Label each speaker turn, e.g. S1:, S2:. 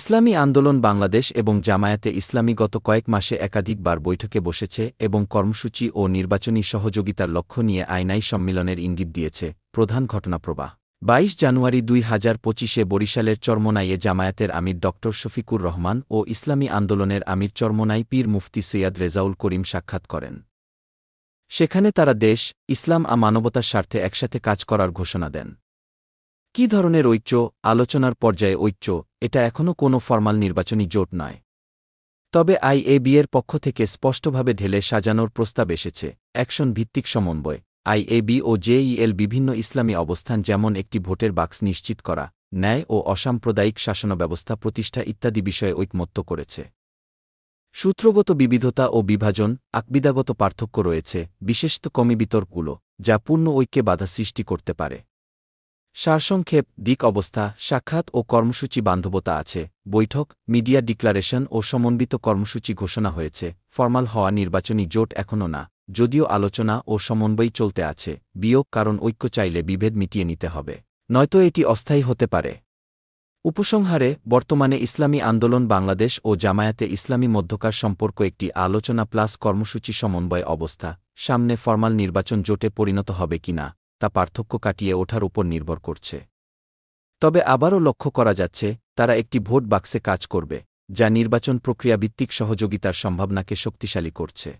S1: ইসলামী আন্দোলন বাংলাদেশ এবং জামায়াতে ইসলামী গত কয়েক মাসে একাধিকবার বৈঠকে বসেছে এবং কর্মসূচি ও নির্বাচনী সহযোগিতার লক্ষ্য নিয়ে আইনাই সম্মেলনের ইঙ্গিত দিয়েছে প্রধান ঘটনাপ্রবাহ। বাইশ জানুয়ারি দুই হাজার পঁচিশে বরিশালের চরমোনাইয়ে জামায়াতের আমির ড শফিকুর রহমান ও ইসলামী আন্দোলনের আমির চরমোনাই পীর মুফতি সৈয়াদ রেজাউল করিম সাক্ষাৎ করেন। সেখানে তারা দেশ, ইসলাম আ মানবতার স্বার্থে একসাথে কাজ করার ঘোষণা দেন। কি ধরনের ঐক্য, আলোচনার পর্যায়ে ঐক্য, এটা এখনও কোনো ফরমাল নির্বাচনী জোট নয়। তবে আইএবি এর পক্ষ থেকে স্পষ্টভাবে ঢেলে সাজানোর প্রস্তাব এসেছে, অ্যাকশন ভিত্তিক সমন্বয় আইএবি ও জেইএল বিভিন্ন ইসলামী অবস্থান যেমন একটি ভোটের বাক্স নিশ্চিত করা, ন্যায় ও অসাম্প্রদায়িক শাসন ব্যবস্থা প্রতিষ্ঠা ইত্যাদি বিষয়ে ঐকমত্য করেছে। সূত্রগত বিবিধতা ও বিভাজন, আকবিদাগত পার্থক্য রয়েছে, বিশেষত কমি বিতর্কগুলো যা পূর্ণ ঐক্যে বাধা সৃষ্টি করতে পারে। সারসংক্ষেপ, দিক অবস্থা, সাক্ষাৎ ও কর্মসূচি বান্ধবতা আছে, বৈঠক, মিডিয়া ডিক্লারেশন ও সমন্বিত কর্মসূচি ঘোষণা হয়েছে, ফরমাল হওয়া নির্বাচনী জোট এখনও না, যদিও আলোচনা ও সমন্বয় চলতে আছে, বিয়োগ কারণ ঐক্য চাইলে বিভেদ মিটিয়ে নিতে হবে, নয়তো এটি অস্থায়ী হতে পারে। উপসংহারে, বর্তমানে ইসলামী আন্দোলন বাংলাদেশ ও জামায়াতে ইসলামী মধ্যকার সম্পর্ক একটি আলোচনা প্লাস কর্মসূচি সমন্বয় অবস্থা, সামনে ফরমাল নির্বাচন জোটে পরিণত হবে কিনা তা পার্থক্য কাটিয়ে ওঠার উপর নির্ভর করছে। তবে আবারও লক্ষ্য করা যাচ্ছে, তারা একটি ভোট বাক্সে কাজ করবে, যা নির্বাচন প্রক্রিয়া ভিত্তিক সহযোগিতার সম্ভাবনাকে শক্তিশালী করছে।